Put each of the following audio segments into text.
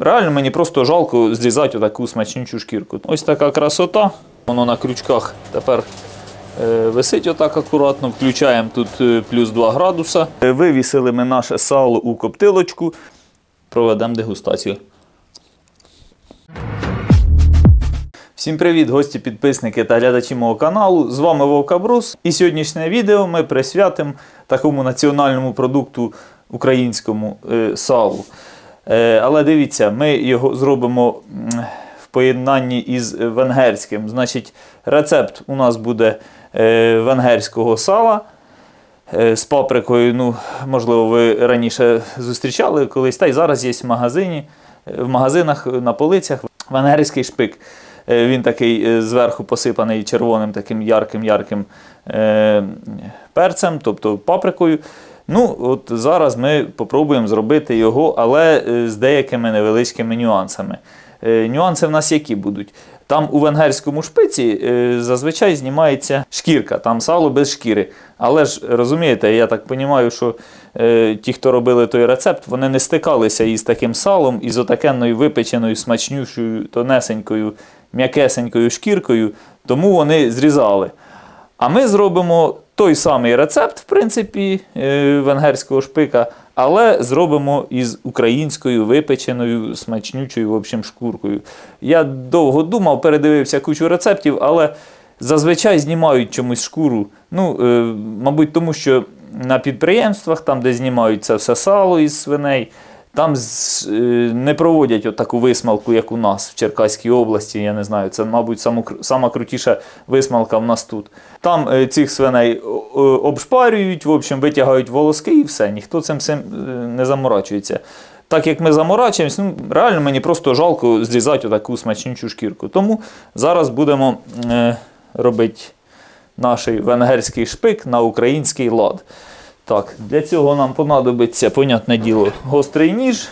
реально мені просто жалко зрізати отаку смачнючу шкірку. Ось така красота. Воно на крючках тепер е, висить отак акуратно. Включаємо тут е, плюс 2 градуса. Е, Вивісили ми наше сало у коптилочку. Проведемо дегустацію. Всім привіт, гості, підписники та глядачі мого каналу. З вами Вовка Брус. І сьогоднішнє відео ми присвятимо такому національному продукту українському е, салу. Е, але дивіться, ми його зробимо в поєднанні із венгерським. Значить, рецепт у нас буде е, венгерського сала. е, З паприкою, ну, можливо, ви раніше зустрічали колись, та й зараз є в магазині, в магазинах на полицях венгерський шпик. Він такий зверху посипаний червоним таким ярким-ярким перцем, тобто паприкою. Ну, от зараз ми спробуємо зробити його, але е, з деякими невеличкими нюансами. Е, Нюанси в нас які будуть? Там у венгерському шпиці е, зазвичай знімається шкірка, там сало без шкіри. Але ж розумієте, я так розумію, що ті, хто робили той рецепт, вони не стикалися із таким салом, із отакенною випеченою, смачнющою, тонесенькою, м'якесенькою шкіркою, тому вони зрізали. А ми зробимо той самий рецепт, в принципі, е, венгерського шпика, але зробимо із українською випеченою смачнючою в общем, шкуркою. Я довго думав, передивився кучу рецептів, але зазвичай знімають чомусь шкуру. Ну, е, мабуть, тому що на підприємствах, там, де знімають це все сало із свиней, там е, не проводять от таку висмалку, як у нас в Черкаській області. Я не знаю, це, мабуть, сама крутіша висмалка в нас тут. Там е, цих свиней обшпарюють, в общем, витягають волоски і все. Ніхто цим, е, не заморачується. Так як ми заморачуємось, ну, реально мені просто жалко зрізати отаку смачнючу шкірку. Тому зараз будемо е, робити наш венгерський шпик на український лад. Так, для цього нам понадобиться, понятне діло, гострий ніж,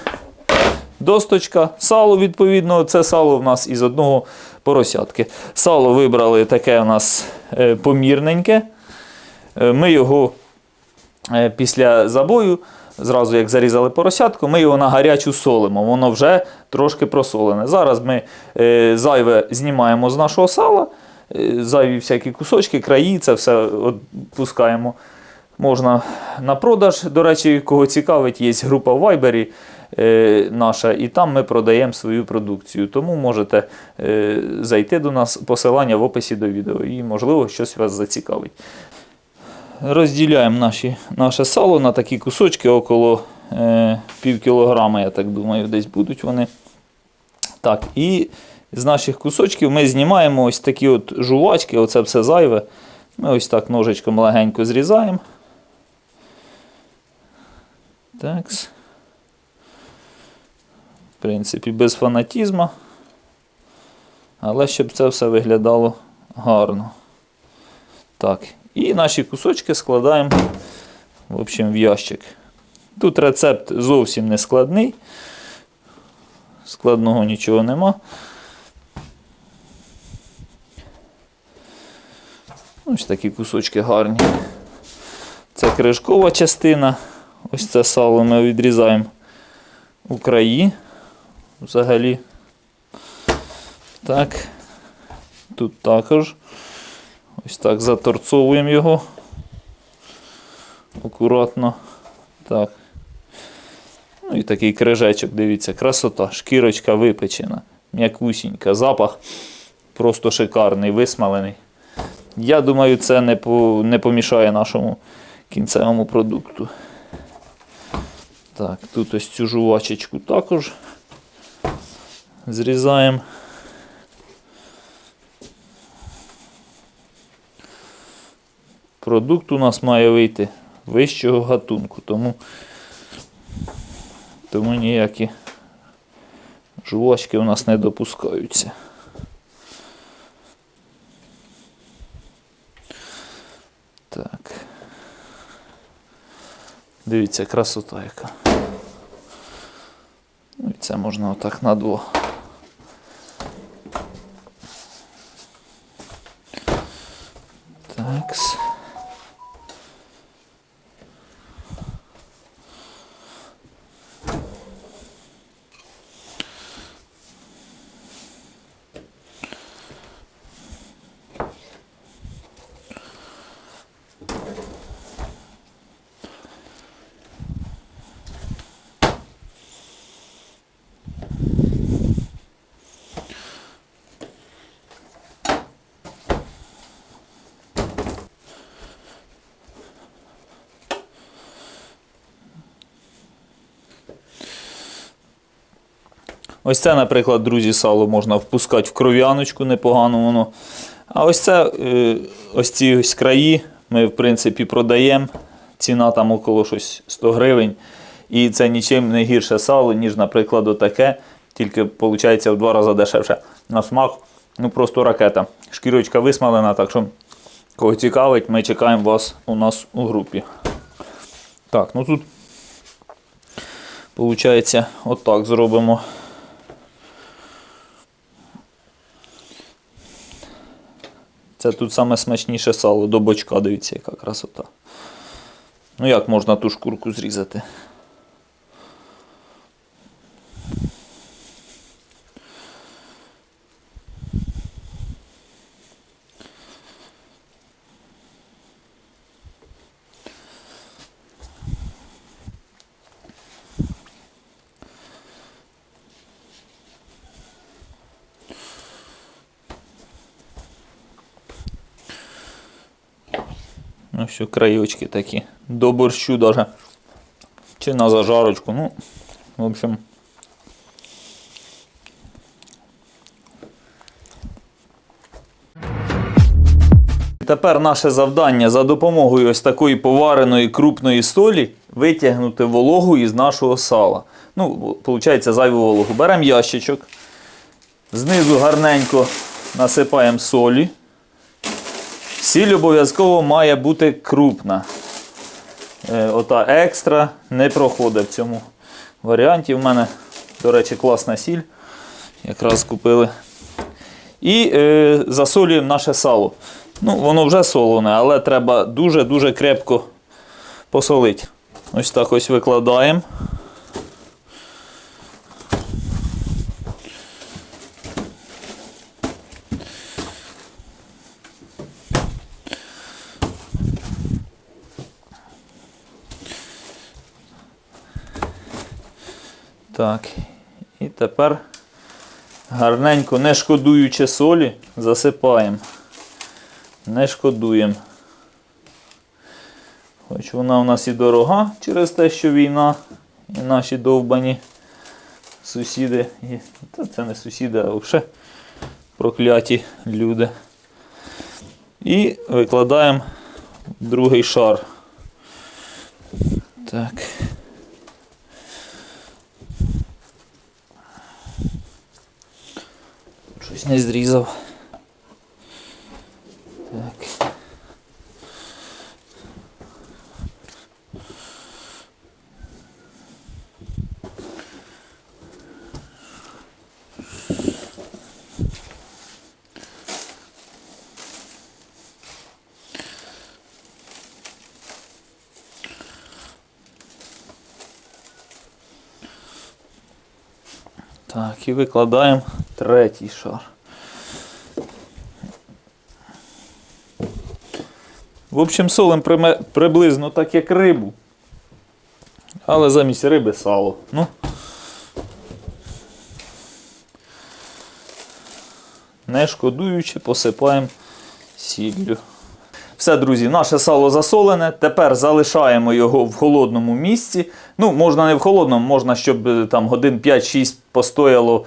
досточка, сало, відповідно, це сало в нас із одного поросятки. Сало вибрали таке у нас е, помірненьке. Е, Ми його е, після забою, зразу як зарізали поросятку, ми його на гарячу солимо. Воно вже трошки просолене. Зараз ми зайве знімаємо з нашого сала, зайві всякі кусочки, краї, це все пускаємо. Можна на продаж. До речі, кого цікавить, є група в Вайбері е, наша, і там ми продаємо свою продукцію. Тому можете е, зайти до нас, посилання в описі до відео, і, можливо, щось вас зацікавить. Розділяємо наші, наше сало на такі кусочки, около е, пів кілограма, я так думаю, десь будуть вони. Так, і з наших кусочків ми знімаємо ось такі от жувачки, оце все зайве. Ми ось так ножичком легенько зрізаємо. Такс. В принципі, без фанатізму. Але щоб це все виглядало гарно. Так. І наші кусочки складаємо в общем, в ящик. Тут рецепт зовсім не складний. Складного нічого нема. Ось такі кусочки гарні. Це кришкова частина. Ось це сало ми відрізаємо у краї. Взагалі. Так. Тут також. Ось так заторцовуємо його. Акуратно. Так. Ну і такий крижечок, дивіться, красота, шкірочка випечена, м'якусінька, запах просто шикарний, висмалений. Я думаю, це не, по, не помішає нашому кінцевому продукту. Так, тут ось цю жувачечку також зрізаємо. Продукт у нас має вийти вищого гатунку, тому, тому ніякі жувачки у нас не допускаються. Так. Дивіться, красота яка. Це можна отак на двох. Такс. Ось це, наприклад, друзі, сало можна впускати в кров'яночку, непогано воно. А ось це, е, ось ці ось краї ми, в принципі, продаємо. Ціна там около щось 100 гривень. І це нічим не гірше сало, ніж, наприклад, отаке. Тільки, виходить, в два рази дешевше на смак. Ну просто ракета. Шкірочка висмалена, так що кого цікавить, ми чекаємо вас у нас у групі. Так, ну тут, виходить, отак зробимо. Це тут саме смачніше сало до бочка, дивіться, яка красота. Ну як можна ту шкурку зрізати? Все, краєчки такі. До борщу даже. Чи на зажарочку. Ну, в общем. Тепер наше завдання за допомогою ось такої повареної крупної солі витягнути вологу із нашого сала. Ну, виходить, зайву вологу. Беремо ящичок, знизу гарненько насипаємо солі. Сіль обов'язково має бути крупна. Е, Ота екстра не проходить в цьому варіанті. У мене, до речі, класна сіль. Якраз купили. І е, засолюємо наше сало. Ну, воно вже солоне, але треба дуже-дуже крепко посолити. Ось так ось викладаємо. Так. І тепер гарненько, не шкодуючи солі, засипаємо. Не шкодуємо. Хоч вона у нас і дорога через те, що війна і наші довбані сусіди. Та це не сусіди, а вже прокляті люди. І викладаємо другий шар. Так. не зрізав. Так. Так, і викладаємо третій шар. В общем, солим приблизно так, як рибу. Але замість риби сало. Ну. Не шкодуючи, посипаємо сіллю. Все, друзі, наше сало засолене. Тепер залишаємо його в холодному місці. Ну, можна не в холодному, можна, щоб е, там годин 5-6 постояло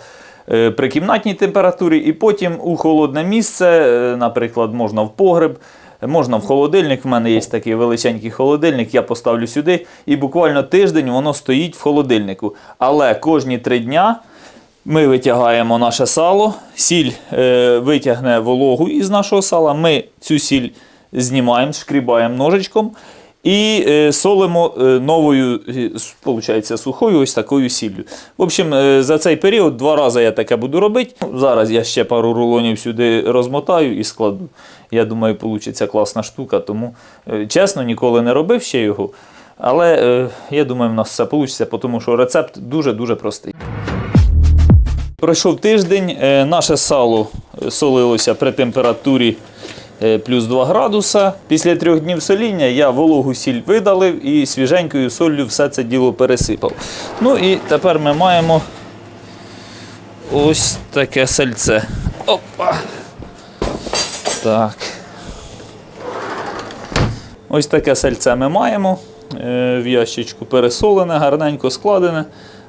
е, при кімнатній температурі, і потім у холодне місце, е, наприклад, можна в погреб. Можна в холодильник, в мене є такий величенький холодильник, я поставлю сюди, і буквально тиждень воно стоїть в холодильнику. Але кожні три дня ми витягаємо наше сало, сіль е, витягне вологу із нашого сала. Ми цю сіль знімаємо, шкрібаємо ножичком і е, солимо е, новою, е, сухою ось такою сіллю. В общем, е, за цей період два рази я таке буду робити. Зараз я ще пару рулонів сюди розмотаю і складу. Я думаю, вийде класна штука. Тому, е, чесно, ніколи не робив ще його. Але е, я думаю, в нас все вийде, тому що рецепт дуже-дуже простий. Пройшов тиждень, е, наше сало солилося при температурі плюс 2 градуса. Після трьох днів соління я вологу сіль видалив і свіженькою соллю все це діло пересипав. Ну і тепер ми маємо ось таке сальце. Опа. Так. Ось таке сальце ми маємо. Е, В ящичку пересолене, гарненько складене.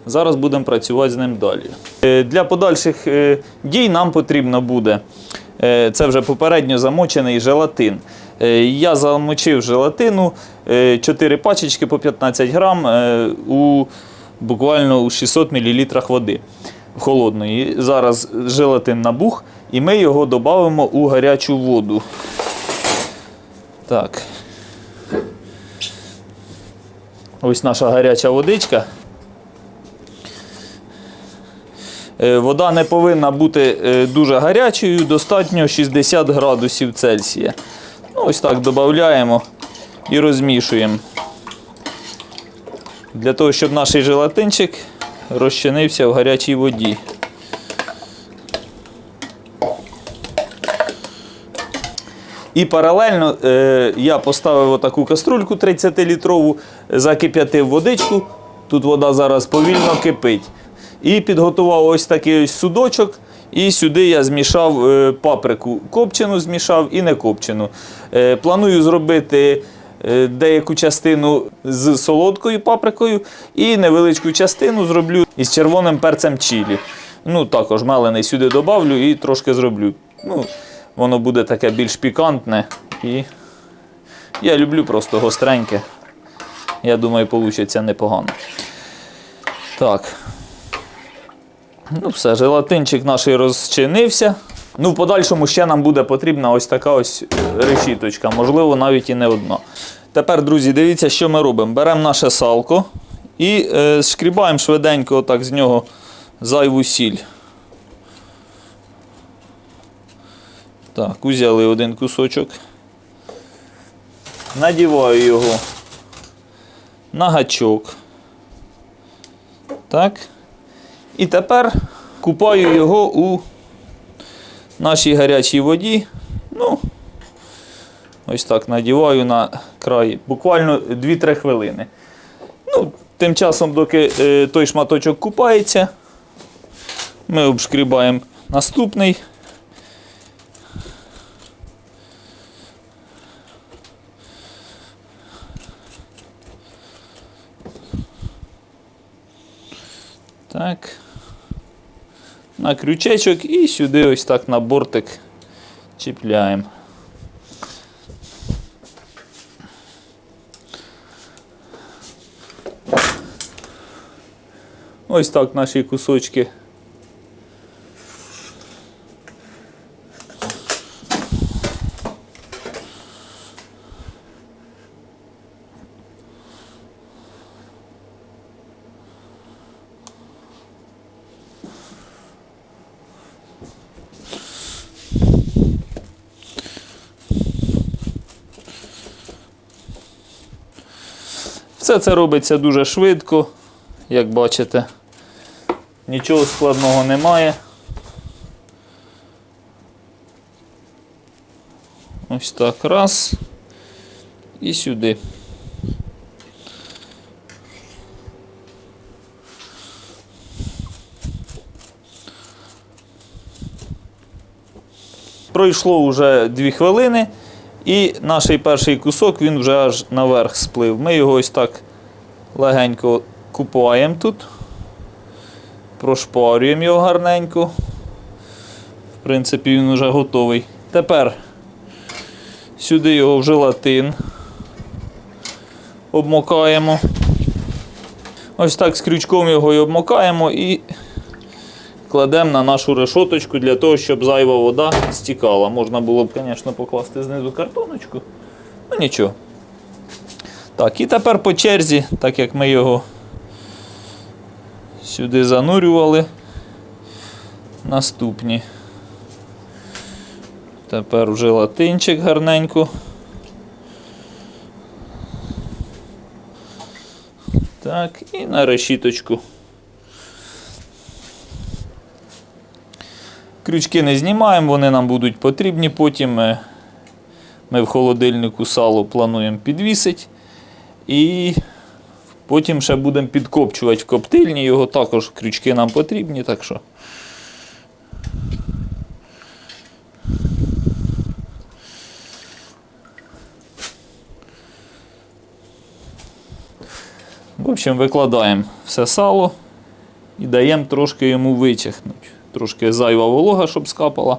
Зараз будемо працювати з ним далі. Е, Для подальших е, дій нам потрібно буде. Це вже попередньо замочений желатин. Я замочив желатину 4 пачечки по 15 грам у буквально у 600 мл води холодної. Зараз желатин набух, і ми його додамо у гарячу воду. Так. Ось наша гаряча водичка. Е, Вода не повинна бути е, дуже гарячою, достатньо 60 градусів Цельсія. Ну, ось так додаємо і розмішуємо. Для того, щоб наш желатинчик розчинився в гарячій воді. І паралельно е, я поставив отаку каструльку 30-літрову, закип'ятив водичку. Тут вода зараз повільно кипить. І підготував ось такий ось судочок. І сюди я змішав е, паприку. Копчену змішав і не копчену. Е, планую зробити е, деяку частину з солодкою паприкою і невеличку частину зроблю із червоним перцем чилі. Ну, також мелений сюди добавлю і трошки зроблю. Ну, воно буде таке більш пікантне. І я люблю просто гостреньке. Я думаю, вийде непогано. Так. Ну, все, желатинчик наш розчинився. Ну, в подальшому ще нам буде потрібна ось така ось решіточка, можливо, навіть і не одна. Тепер, друзі, дивіться, що ми робимо. Беремо наше салко і е, шкрібаємо швиденько отак з нього зайву сіль. Так, узяли один кусочок. Надіваю його на гачок. Так. І тепер купаю його у нашій гарячій воді. Ну, ось так надіваю на край. Буквально 2-3 хвилини. Ну, тим часом, доки е, той шматочок купається, ми обшкрібаємо наступний. Так. На крючечок і сюди ось так на бортик чіпляємо. Ось так наші кусочки. Все це робиться дуже швидко, як бачите. Нічого складного немає. Ось так раз. І сюди. Пройшло вже 2 хвилини, і наш перший кусок він вже аж наверх сплив. Ми його ось так легенько купаємо тут, прошпарюємо його гарненько. В принципі, він вже готовий. Тепер сюди його в желатин обмокаємо. Ось так з крючком його і обмокаємо і кладемо на нашу решоточку для того, щоб зайва вода стікала. Можна було б, звісно, покласти знизу картоночку. Ну нічого. Так, і тепер по черзі, так як ми його сюди занурювали. Наступні. Тепер вже латинчик гарненько. Так, і на решіточку. Крючки не знімаємо, вони нам будуть потрібні. Потім ми, в холодильнику сало плануємо підвісити. І потім ще будемо підкопчувати в коптильні. Його також крючки нам потрібні. так що. В общем, викладаємо все сало і даємо трошки йому вичихнути. Трошки зайва волога, щоб скапала.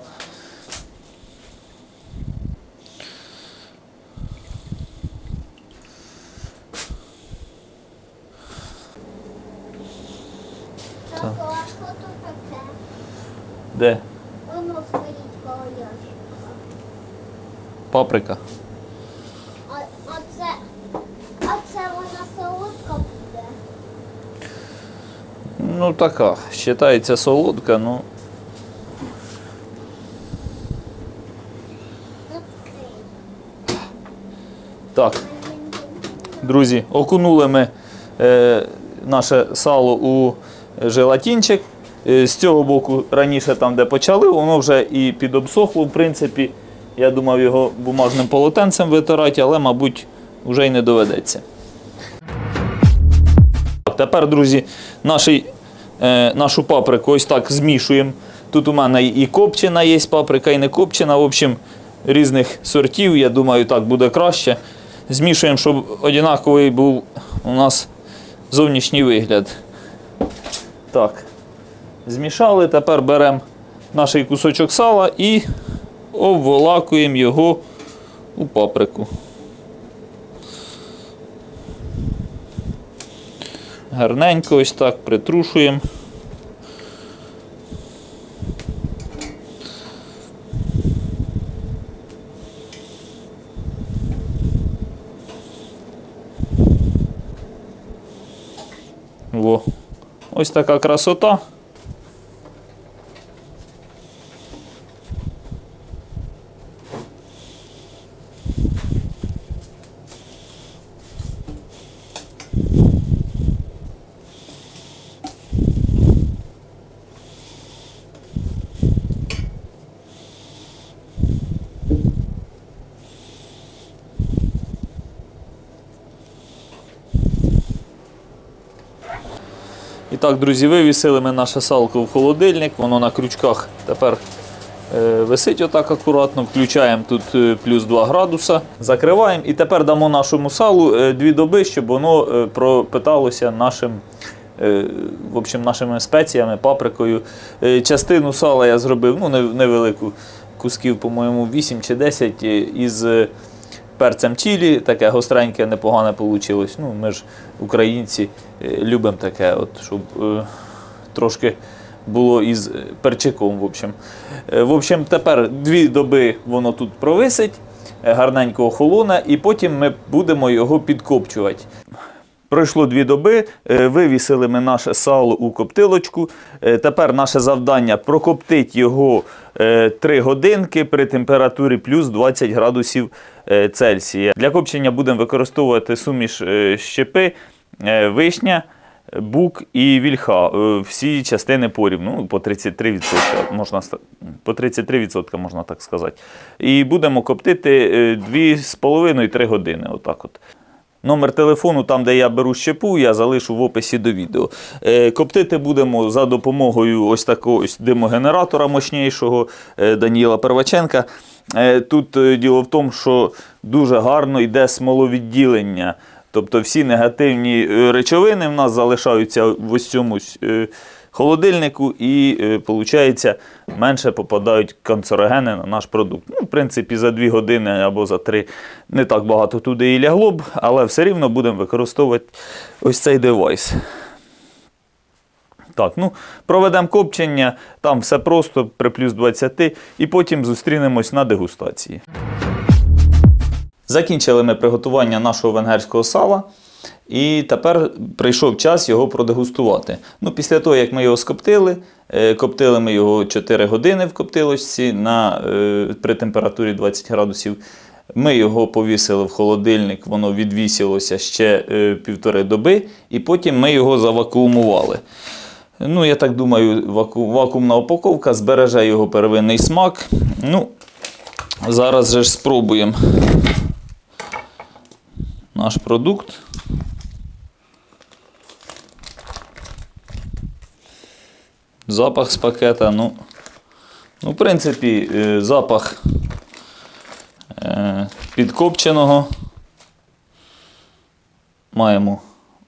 Так. Таке? Де? Воно стоїть коло ящика. Паприка. А, а це, а це вона солодка буде. Ну така, вважається солодка, ну. Так, друзі, окунули ми е, наше сало у желатинчик. Е, з цього боку, раніше там, де почали, воно вже і підобсохло, в принципі. Я думав його бумажним полотенцем витирати, але, мабуть, вже й не доведеться. Тепер, друзі, наші, е, нашу паприку ось так змішуємо. Тут у мене і копчена є паприка, і не копчена. В общем, різних сортів. Я думаю, так буде краще. Змішуємо, щоб однаковий був у нас зовнішній вигляд. Так. Змішали, тепер беремо наш кусочок сала і обволакуємо його у паприку. Гарненько ось так притрушуємо. Во. Ось така красота. І так, друзі, вивісили ми наше салко в холодильник, воно на крючках тепер е, висить отак акуратно. Включаємо тут е, плюс 2 градуса, закриваємо і тепер дамо нашому салу е, дві доби, щоб воно пропиталося нашим. В общем, нашими спеціями, паприкою. Частину сала я зробив ну, невелику кусків, по-моєму, 8 чи 10 е, із перцем чилі, таке гостреньке, непогане вийшло. Ну, ми ж українці е, любимо таке, от, щоб е, трошки було із перчиком. В общем. Е, в общем, тепер дві доби воно тут провисить, е, гарненько охолоне, і потім ми будемо його підкопчувати. Пройшло дві доби, е, вивісили ми наше сало у коптилочку. Е, Тепер наше завдання прокоптити його 3 годинки при температурі плюс 20 градусів е, Цельсія. Для копчення будемо використовувати суміш е, щепи, е, вишня, бук і вільха. Е, Всі частини порівну, ну, по 33%, можна, по 33% можна так сказати. І будемо коптити е, 2,5-3 години. Отак от. Номер телефону, там, де я беру щепу, я залишу в описі до відео. Е, коптити будемо за допомогою ось такого ось димогенератора мощнішого е, Даніла Перваченка. Е, тут діло в тому, що дуже гарно йде смоловідділення. Тобто всі негативні речовини в нас залишаються в ось цьому сь, е, холодильнику і, виходить, менше попадають канцерогени на наш продукт. Ну, в принципі, за 2 години або за 3 не так багато туди і лягло б, але все рівно будемо використовувати ось цей девайс. Так, ну, проведемо копчення, там все просто при плюс 20 і потім зустрінемось на дегустації. Закінчили ми приготування нашого венгерського сала. І тепер прийшов час його продегустувати. Ну, після того, як ми його скоптили, е, коптили ми його 4 години в коптилочці на, е, при температурі 20 градусів. Ми його повісили в холодильник, воно відвісилося ще е, півтори доби, і потім ми його завакуумували. Ну, я так думаю, ваку, вакуумна упаковка збереже його первинний смак. Ну, зараз же ж спробуємо наш продукт. Запах з пакета, ну, ну в принципі, е, запах е, підкопченого. Маємо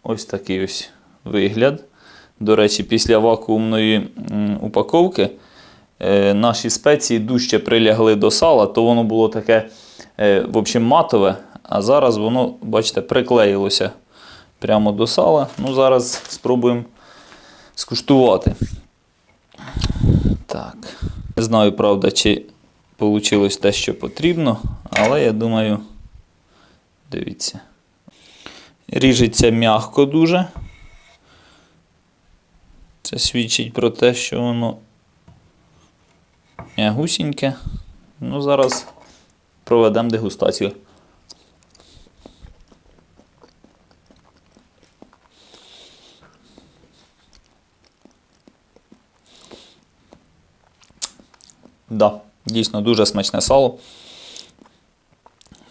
ось такий ось вигляд. До речі, після вакуумної упаковки е, наші спеції дужче прилягли до сала, то воно було таке в общем, матове, а зараз воно, бачите, приклеїлося прямо до сала. Ну, зараз спробуємо скуштувати. Так. Не знаю, правда, чи вийшло те, що потрібно, але я думаю, дивіться. Ріжеться м'яко дуже. Це свідчить про те, що воно м'ягусіньке. Ну, зараз проведемо дегустацію. Да, дійсно дуже смачне сало.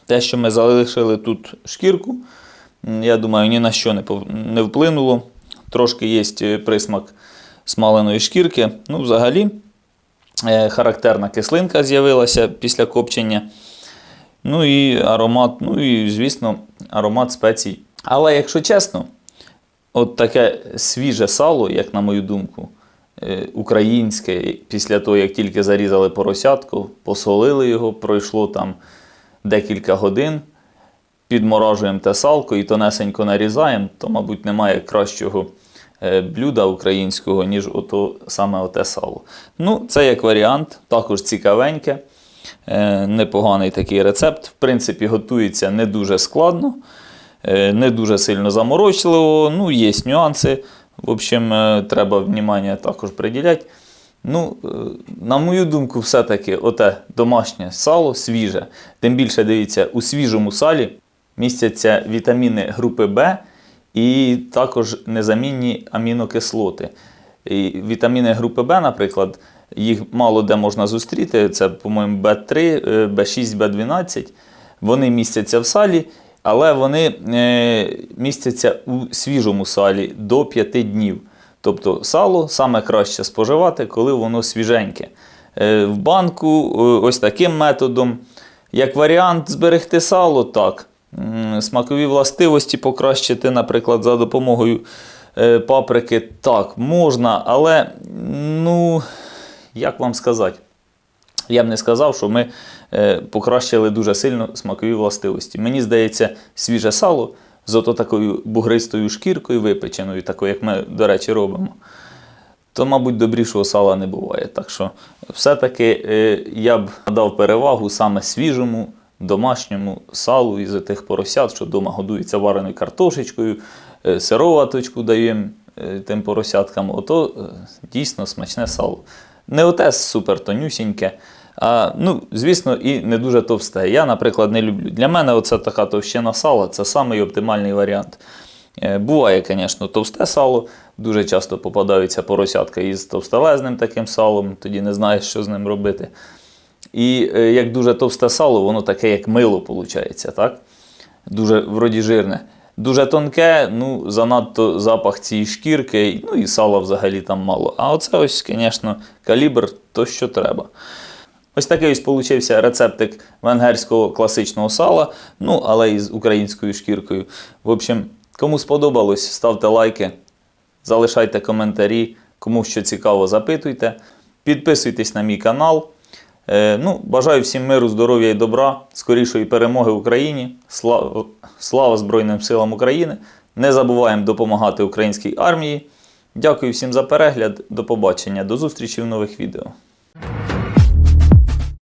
Те, що ми залишили тут шкірку, я думаю, ні на що не, вплинуло. Трошки є присмак смаленої шкірки. Ну, взагалі, е, характерна кислинка з'явилася після копчення. Ну і аромат, ну і, звісно, аромат спецій. Але якщо чесно, от таке свіже сало, як на мою думку, е, українське, після того, як тільки зарізали поросятку, посолили його, пройшло там декілька годин, підморажуємо те салко і тонесенько нарізаємо, то, мабуть, немає кращого е, блюда українського, ніж ото, саме оте сало. Ну, це як варіант, також цікавеньке. Е, Непоганий такий рецепт. В принципі, готується не дуже складно, е, не дуже сильно заморочливо. Ну, є нюанси. В общем, е, треба внимання також приділяти. Ну, е, на мою думку, все-таки оте домашнє сало свіже. Тим більше дивіться, у свіжому салі містяться вітаміни групи Б і також незамінні амінокислоти. І вітаміни групи Б, наприклад, їх мало де можна зустріти. Це, по-моєму, Б3, е, Б6, Б12. Вони містяться в салі, але вони е, містяться у свіжому салі до 5 днів. Тобто сало саме краще споживати, коли воно свіженьке. Е, В банку е, ось таким методом. Як варіант зберегти сало, так. Смакові властивості покращити, наприклад, за допомогою паприки, так, можна, але, ну, як вам сказати? Я б не сказав, що ми е, покращили дуже сильно смакові властивості. Мені здається, свіже сало з ото такою бугристою шкіркою випеченою, такою, як ми, до речі, робимо, то, мабуть, добрішого сала не буває. Так що, все-таки е, я б дав перевагу саме свіжому домашньому салу із тих поросят, що вдома годується вареною картошечкою, е, сироваточку даємо тим поросяткам. Ото дійсно смачне сало. Не оте супер тонюсіньке, а, ну, звісно, і не дуже товсте. Я, наприклад, не люблю. Для мене оце така товщина сала це самий оптимальний варіант. Е, Буває, звісно, товсте сало. Дуже часто попадаються поросятка із товстелезним таким салом, тоді не знаєш, що з ним робити. І е, як дуже товсте сало, воно таке, як мило, виходить, так? Дуже вроді жирне. Дуже тонке, ну, занадто запах цієї шкірки, ну і сала взагалі там мало. А оце ось, звісно, калібр то, що треба. Ось такий ось получився рецептик венгерського класичного сала, ну, але із українською шкіркою. В общем, кому сподобалось, ставте лайки, залишайте коментарі, кому що цікаво, запитуйте. Підписуйтесь на мій канал. Е, ну, бажаю всім миру, здоров'я і добра, скорішої перемоги Україні. Слава, слава Збройним силам України! Не забуваємо допомагати українській армії. Дякую всім за перегляд. До побачення. До зустрічі в нових відео.